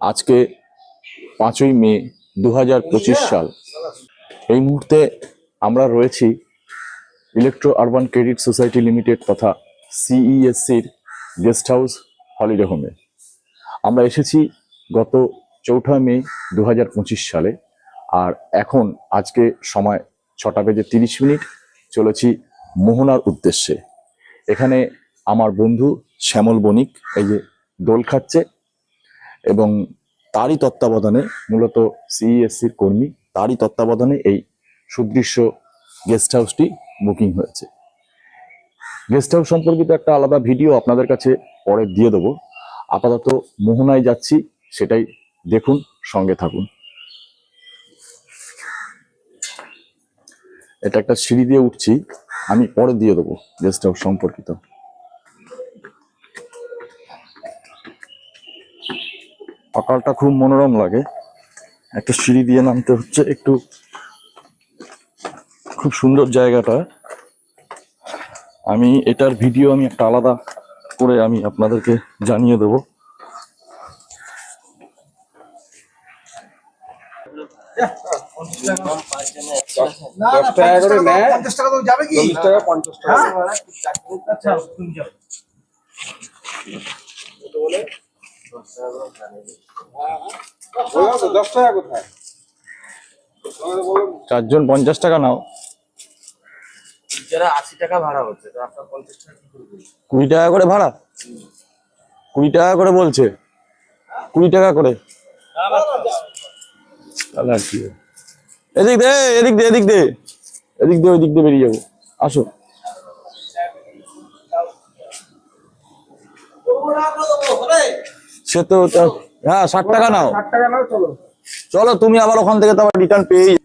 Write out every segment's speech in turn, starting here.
আজকে পাঁচই মে দু হাজার পঁচিশ সাল। এই মুহূর্তে আমরা রয়েছি electro urban credit society limited তথা সিইএসসির গেস্ট হাউস হলিডে হোমে আমরা এসেছি গত চৌঠা মে দু হাজার পঁচিশ সালে আর এখন আজকে সময় ছটা বেজে তিরিশ মিনিট চলেছি মোহনার উদ্দেশ্যে। এখানে আমার বন্ধু শ্যামল বণিক এই যে দোল খাচ্ছে এবং তারই তত্ত্বাবধানে মূলত সিইএসসির কর্মী তারই তত্ত্বাবধানে এই সুদৃশ্য গেস্ট হাউসটি বুকিং হয়েছে। গেস্ট হাউস সম্পর্কিত একটা আলাদা ভিডিও আপনাদের কাছে পরে দিয়ে দেবো। আপাতত মোহনায় যাচ্ছি, সেটাই দেখুন, সঙ্গে থাকুন। এটা একটা সিঁড়ি দিয়ে উঠছি, আমি পরে দিয়ে দেবো গেস্ট হাউস সম্পর্কিত। সকালটা খুব মনোরম লাগে। একটা সিঁড়ি দিয়ে নামতে হচ্ছে একটু খুব সুন্দর জায়গাটা। আমি এটার ভিডিও আমি একটা আলাদা করে আমি আপনাদেরকে জানিয়ে দেবো। দশ টাকা দশ টাকা কোথায়? চারজন পঞ্চাশ টাকা নাও। যারা আশি টাকা ভাড়া হচ্ছে তো আপনার পঞ্চাশ টাকা কুড়ি টাকা করে ভাড়া? কুড়ি টাকা করে বলছে। কুড়ি টাকা করে। তাহলে আর কি? এদিক দে এদিক দে এদিক দে। এদিক দে ওই দিক দিয়ে বেরিয়ে যাব। আসো। সে তো তা- হ্যাঁ ষাট টাকা নাও। টাকা নাও চলো। চলো তুমি আবার ওখান থেকে তো আবার রিটার্ন পেয়ে এনে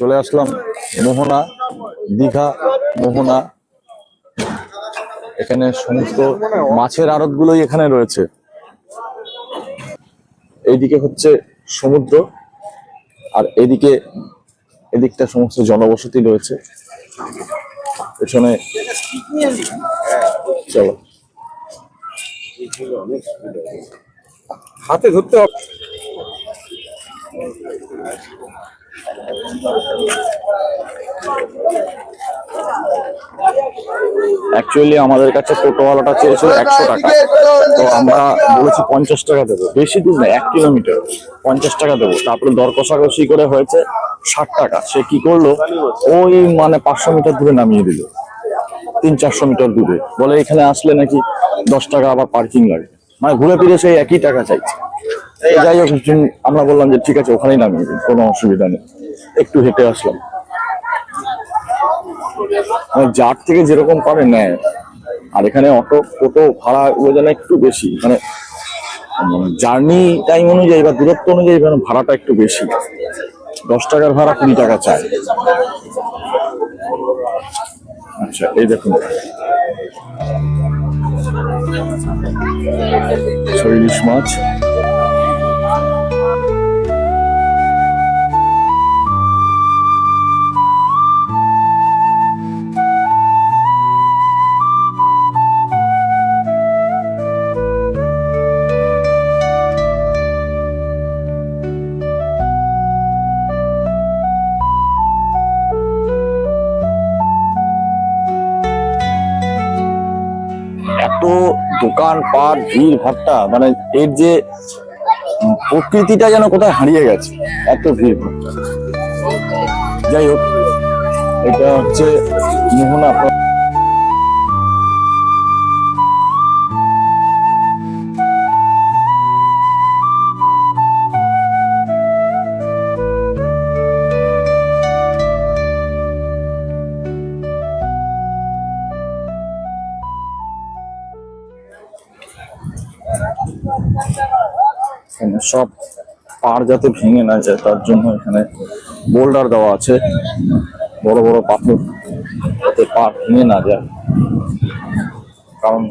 চলে আসলাম মোহনা, দীঘা, মোহনা। এখানে সমস্ত মাছের আড়ত গুলোই এখানে রয়েছে। এইদিকে হচ্ছে সমুদ্র, আর এদিকে এদিকটা সমস্ত জনবসতি রয়েছে। পেছনে চলো। হাতে ধরতে হবে। অ্যাকচুয়ালি আমাদের কাছে টোটোওয়ালাটা চেয়েছিল একশো টাকা। তো আমরা বলেছি পঞ্চাশ টাকা দেবো। বেশি দূর না এক কিলোমিটার। পঞ্চাশ টাকা দেবো। তারপরে দর কষাকষি করে হয়েছে ষাট টাকা। সে কি করল? ওই মানে পাঁচশো মিটার দূরে নামিয়ে দিল। তিন চারশো মিটার দূরে। বলে এখানে আসলে নাকি দশ টাকা আবার পার্কিং লাগে। মানে ঘুরে ফিরে সেই একই টাকা চাইছে। যাই হোক, আমরা বললাম যে ঠিক আছে, ওখানেই নামিয়ে দিন কোনো অসুবিধা নেই। একটু হেঁটে আসলাম। মানে যার থেকে যেরকম পারে নেয়, আর এখানে অটো, টোটো ভাড়া ওগুলো যেন একটু বেশি। মানে জার্নি টাইম অনুযায়ী বা দূরত্ব অনুযায়ী এখানে ভাড়াটা একটু বেশি। দশ টাকার ভাড়া কুড়ি টাকা চায় আচ্ছা এই দেখুন। ইলিশ মাছ। দোকান, পাট ভিড় ভাট্টা মানে এর যে প্রকৃতিটা যেন কোথায় হারিয়ে গেছে, এত ভিড়। যাই হোক, এটা হচ্ছে মোহনা পাড় যাতে ভেঙে না যায়, তার জন্য এখানে বোল্ডার দেওয়া আছে। বড় বড় পাথর যাতে পাড় ভেঙে না যায়। কারণ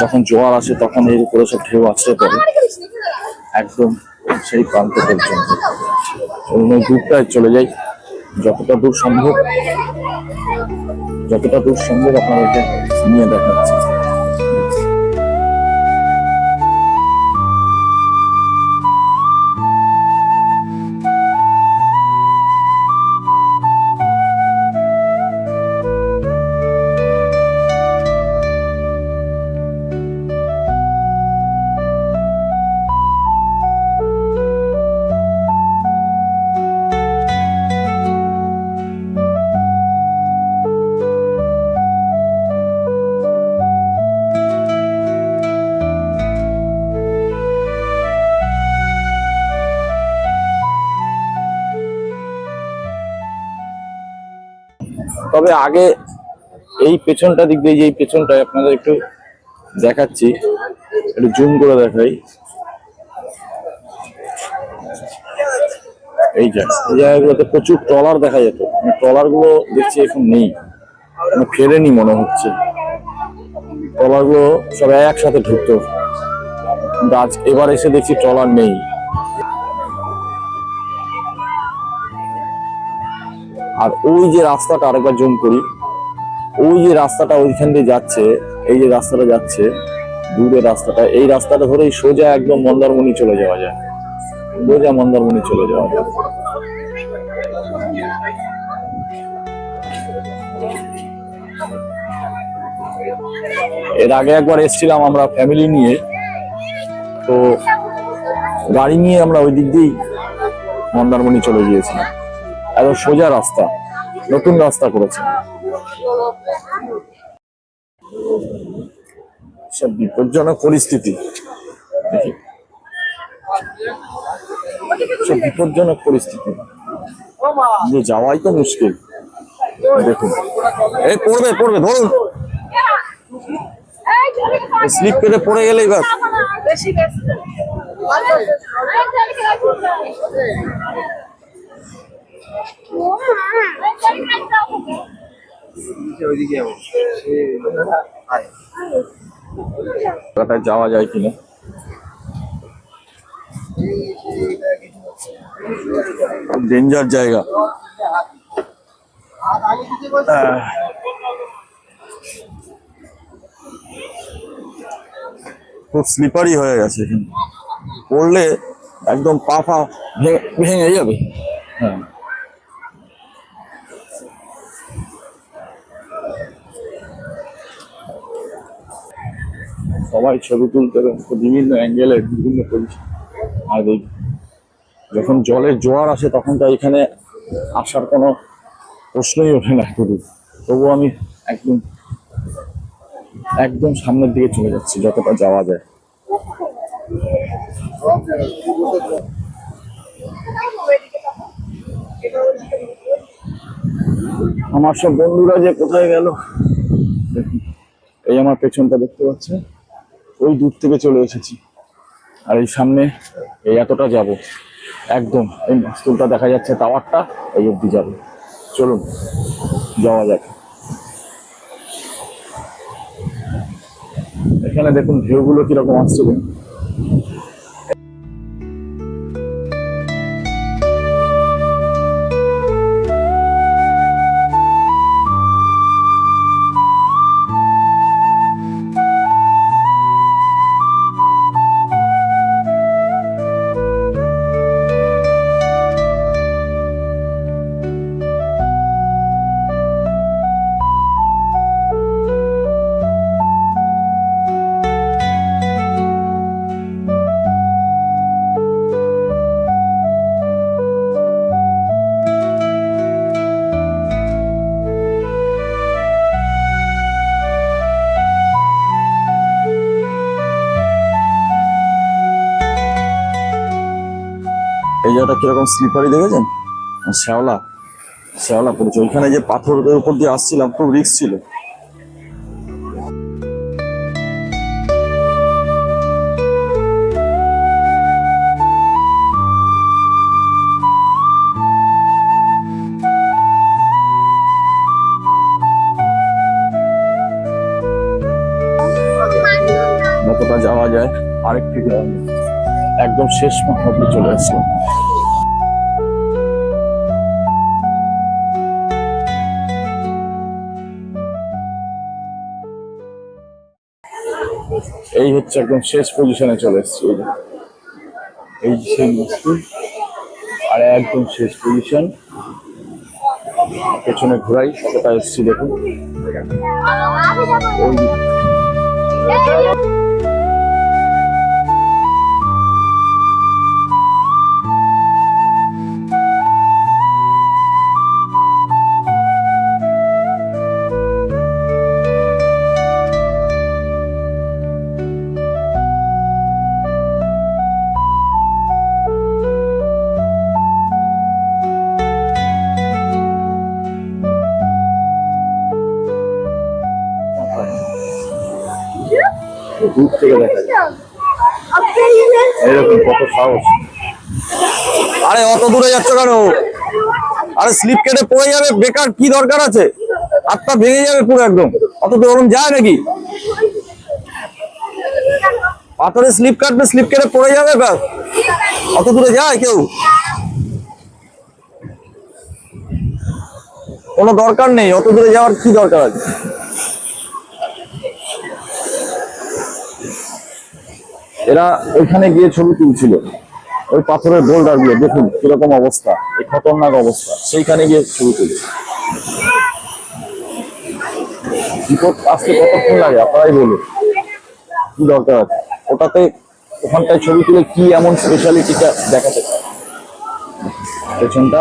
যখন জোয়ার আসে, তখন এর উপরে সব ঢেউ আছে পারে একদম সেই প্রান্ত পর্যন্ত। দূরটায় চলে যাই। যতটা দূর সম্ভব, যতটা দূর সম্ভব আপনাদেরকে নিয়ে দেখাচ্ছি। তবে আগে এই পেছনটা দিক দিয়ে যে পেছনটায় আপনাদের একটু দেখাচ্ছি, একটু জুম করে দেখাই। এই জায়গা এই জায়গাগুলোতে প্রচুর ট্রলার দেখা যেত। ট্রলারগুলো দেখছি এখন নেই। মানে ফেরেনি মনে হচ্ছে। ট্রলারগুলো সব একসাথে ঢুকতো। আজ এবার এসে দেখছি ট্রলার নেই। আর ওই যে রাস্তাটা আরেকবার জুম করি, ওই যে রাস্তাটা ওইখান দিয়ে যাচ্ছে, এই যে রাস্তাটা যাচ্ছে, দূরের রাস্তাটা, এই রাস্তাটা ধরেই সোজা একদম মন্দারমণি চলে যাওয়া যায়। সোজা মন্দারমণি চলে যাওয়া যায়। এর আগে একবার এসেছিলাম আমরা ফ্যামিলি নিয়ে, তো গাড়ি নিয়ে আমরা ওই দিক দিয়েই মন্দারমণি চলে গিয়েছিলাম। একদম সোজা রাস্তা। নতুন রাস্তা করেছে। সব বিপজ্জনক পরিস্থিতি। সব বিপজ্জনক পরিস্থিতি। যে যাওয়াই তো মুশকিল। দেখুন। এই পড়বে পড়বে, ধরুন। স্লিপ কেটে পড়ে বেশি জায়গাটায় যাওয়া যায় কিনা? ডেঞ্জার জায়গা। খুব স্লিপারি হয়ে গেছে এখানে পড়লে একদম পা ফা ভেঙে ভেঙে যাবে। হ্যাঁ। সবাই ছবি তুলতে বিভিন্ন অ্যাঙ্গেলে বিভিন্ন পজিশন আর এই যখন জলের জোয়ার আসে, তখন তো এখানে আসার কোনো প্রশ্নই ওঠে না শুধু। তবু আমি একদম একদম সামনের দিকে চলে যাচ্ছি, যতটা যাওয়া যায়। আমার সব বন্ধুরা যে কোথায় গেল এই আমার পেছনটা দেখতে পাচ্ছেন? ওই দূর থেকে চলে এসেছি। আর এই সামনে এই এতটা যাব। একদম এই মাস্তুলটা দেখা যাচ্ছে টাওয়ারটা, এই অব্দি যাবে। চলুন, যাওয়া যাক। এখানে দেখুন ভিউগুলো কীরকম আসছে। কীরকম স্লিপারি দেখেছেন? শ্যাওলা শ্যাওলা পড়েছে। ওইখানে যে পাথরের উপর দিয়ে আসছিলাম, খুব রিস্ক ছিল। যতটা যাওয়া যায়, আরেকটু। একদম শেষ মুহূর্তে চলে আসলাম। এই হচ্ছে একদম শেষ পজিশনে চলে এসছি, এই যে। সেই বস্তু, আর একদম শেষ পজিশন পেছনে ঘোরাই, সেটা এসছি দেখুন। এরকম কত সাহস। আরে, অত দূরে যাচ্ছ কেন? আরে স্লিপ কেটে পড়ে যাবে, বেকার কি দরকার আছে? হাতটা ভেঙে যাবে পুরো একদম। অত তো ওরকম যায় নাকি? পাথরে স্লিপ কাটবে স্লিপ কেটে পড়ে যাবে ব্যাস। অত দূরে যায় কেউ? কোনো দরকার নেই, অত দূরে যাওয়ার কি দরকার আছে? এরা ওইখানে গিয়ে ছবি তুলছিল। ওই পাথরের বোল্ডারগুলো দেখুন কীরকম অবস্থা, এই খতরনাক অবস্থা। সেইখানে গিয়ে ছবি তুলছে। বিপদ আসতে কতক্ষণ লাগে, আপনারাই বলুন। কি দরকার আছে? ওটাতে, ওখানটায় ছবি তুলে কি এমন স্পেশালিটিটা দেখাতে পেছনটা?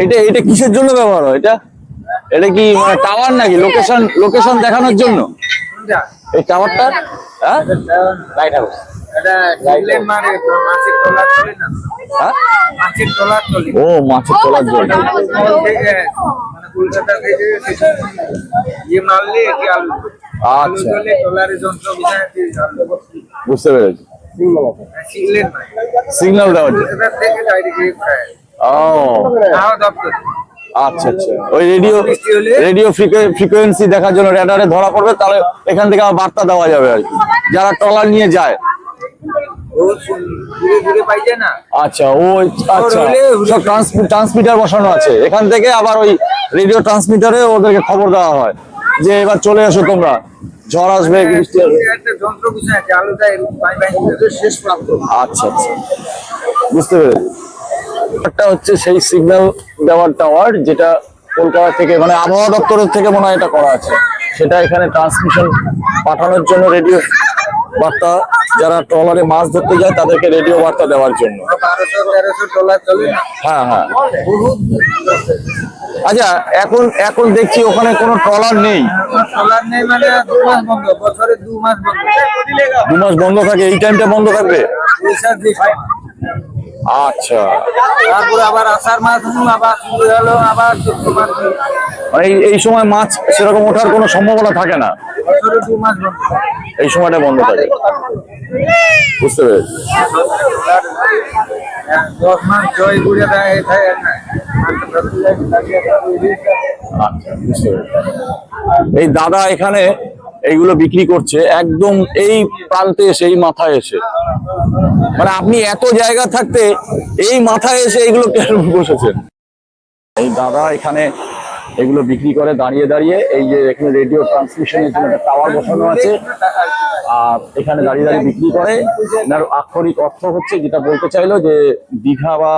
এটা এটা কিসের জন্য ব্যবহার হয়? এটা এটা কি মানে টাওয়ার নাকি? লোকেশন লোকেশন দেখানোর জন্য? এই টাওয়ারটা হ্যাঁ? লাইট হাউস হ্যাঁ? ও মাছের তোলার জন্য মানে আচ্ছা। বুঝতে পেরেছি। সিগন্যাল দেওয়ার আচ্ছা আচ্ছা। ওই রেডিও রেডিও ফ্রিকোয়েন্সি দেখার জন্য রেডারে ধরা পড়বে, তাহলে এখান থেকে আবার বার্তা দেওয়া যাবে আর কি। যারা ট্রলার নিয়ে যায়। আচ্ছা আচ্ছা। সব ট্রান্সমিটার বসানো আছে। এখান থেকে আবার ওই রেডিও ট্রান্সমিটারে ওদেরকে খবর দেওয়া হয় যে এবার চলে এসো তোমরা। ঝড় আসবে আসবে। আচ্ছা আচ্ছা। বুঝতে পেরেছি। একটা হচ্ছে সেই সিগন্যাল দেওয়ার টাওয়ার যেটা কলকাতা থেকে মানে আবহাওয়া দপ্তরের থেকে মনে হয় এটা করা আছে। সেটা এখানে ট্রান্সমিশন পাঠানোর জন্য রেডিও বার্তা যারা ট্রলারে মাছ ধরতে যায় তাদেরকে রেডিও বার্তা দেওয়ার জন্য। হ্যাঁ হ্যাঁ। আচ্ছা এখন এখন দেখছি ওখানে কোনো ট্রলার নেই। দু মাস বন্ধ। থাকে এই টাইমটা বন্ধ থাকবে? আচ্ছা। তারপরে আবার আষাঢ় মাস আবার শুরু হলো আবার চৈত্র মাস। হলো। মানে এই সময় মাছ সেরকম ওঠার কোনো সম্ভাবনা থাকে না? এই সময়টা বন্ধ থাকে। বুঝতে পেরেছি। এই আচ্ছা বুঝতে পেরেছি। এই দাদা এখানে এইগুলো বিক্রি করছে একদম এই প্রান্তে এসে এই মাথায় এসে। মানে আপনি এত জায়গা থাকতে এই মাথায় এসে এইগুলো কেন বসেছেন? এই দাদা এখানে এগুলো বিক্রি করে দাঁড়িয়ে দাঁড়িয়ে এই যে এখানে রেডিও ট্রান্সমিশনের জন্য একটা টাওয়ার বসানো আছে। আর এখানে দাঁড়িয়ে দাঁড়িয়ে বিক্রি করে। এনার আক্ষরিক অর্থ হচ্ছে যেটা বলতে চাইলো যে দীঘা বা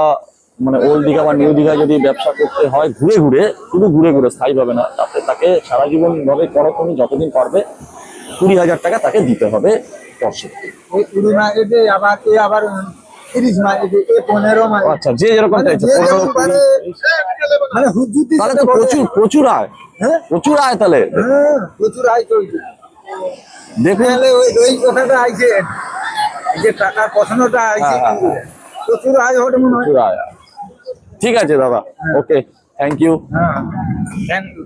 মানে ওল্ড দীঘা বা নিউ দীঘা যদি ব্যবসা করতে হয় ঘুরে ঘুরে, শুধু ঘুরে ঘুরে, স্থায়ী হবে না, তাতে তাকে সারা জীবন ভাবে করো তুমি যতদিন পারবে কুড়ি হাজার টাকা তাকে দিতে হবে। আবার এ আবার তিরিশ এ পনেরো আচ্ছা যে যেরকম মানে মানে তাহলে তো প্রচুর প্রচুর আয়। হ্যাঁ? প্রচুর আয় তাহলে। হ্যাঁ, প্রচুর আয় চলছে। দেখুন। তাহলে ওই ওই কথাটা আইছে। যে টাকার আইছে হ্যাঁ, হ্যাঁ, প্রচুর আয় হবে মনে হয়। ঠিক আছে দাদা। ওকে থ্যাংক ইউ হ্যাঁ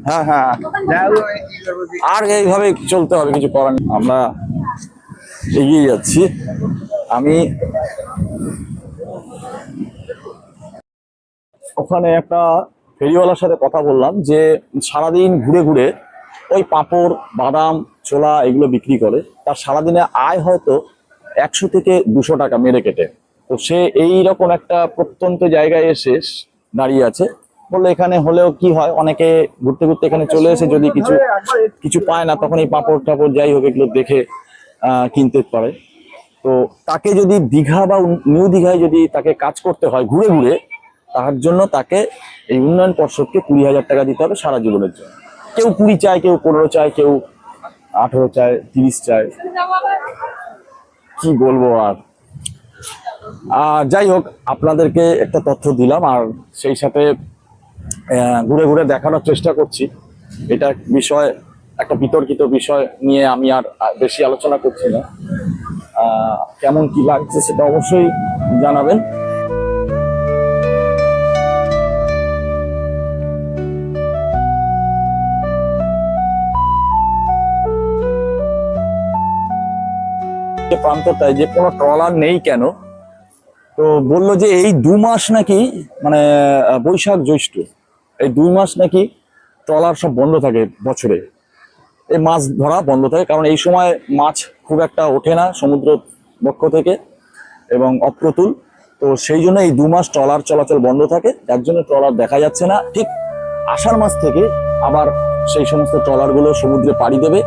হ্যাঁ হ্যাঁ? আর এইভাবে চলতে হবে কিছু করার। আমরা এগিয়ে যাচ্ছি। আমি ওখানে একটা ফেরিওয়ালার সাথে কথা বললাম যে সারাদিন ঘুরে ঘুরে ওই পাঁপড়, বাদাম, ছোলা এগুলো বিক্রি করে। তার সারাদিনে আয় হয়তো একশো থেকে দুশো টাকা মেরে কেটে। তো সে এই রকম একটা প্রত্যন্ত জায়গায় এসে দাঁড়িয়ে আছে। বলল এখানে হলেও কি হয়? অনেকে ঘুরতে ঘুরতে এখানে চলে এসে যদি কিছু কিছু পায় না, তখন এই পাঁপড় টাপড় যাই হোক এগুলো দেখে কিনতে পারে। তো তাকে যদি দীঘা বা নিউ দীঘায় যদি তাকে কাজ করতে হয় ঘুরে ঘুরে, তার জন্য তাকে এই উন্নয়ন পর্ষদকে কুড়ি হাজার টাকা দিতে হবে সারা জীবনের জন্য। কেউ কুড়ি চায়, কেউ পনেরো চায়, কেউ আঠেরো চায়, তিরিশ চায়। কি বলব আর? আর যাই হোক, আপনাদেরকে একটা তথ্য দিলাম আর সেই সাথে ঘুরে ঘুরে দেখানোর চেষ্টা করছি। এটা বিষয় একটা বিতর্কিত বিষয় নিয়ে আমি আর বেশি আলোচনা করছি না। কেমন কি লাগছে সেটা অবশ্যই জানাবেন। যে প্রান্তটায় যে কোনো ট্রলার নেই কেন? তো বলল যে এই দু মাস নাকি মানে বৈশাখ জ্যৈষ্ঠ, এই দুই মাস নাকি ট্রলার সব বন্ধ থাকে বছরে। এই মাছ ধরা বন্ধ থাকে, কারণ এই সময় মাছ খুব একটা ওঠে না সমুদ্র বক্ষ থেকে এবং অপ্রতুল। তো সেই জন্য এই দু মাস ট্রলার চলাচল বন্ধ থাকে। যার জন্য ট্রলার দেখা যাচ্ছে না। ঠিক আষাঢ় মাস থেকে আবার সেই সমস্ত ট্রলারগুলো সমুদ্রে পাড়ি দেবে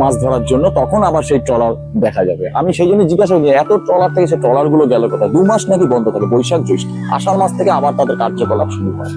মাছ ধরার জন্য। তখন আবার সেই ট্রলার দেখা যাবে। আমি সেই জন্য জিজ্ঞাসা করি এত ট্রলার থেকে সেই ট্রলারগুলো গেল কোথায়? দু মাস নাকি বন্ধ থাকে? বৈশাখ জ্যৈষ্ঠ। আষাঢ় মাস থেকে আবার তাদের কার্যকলাপ শুরু হয়।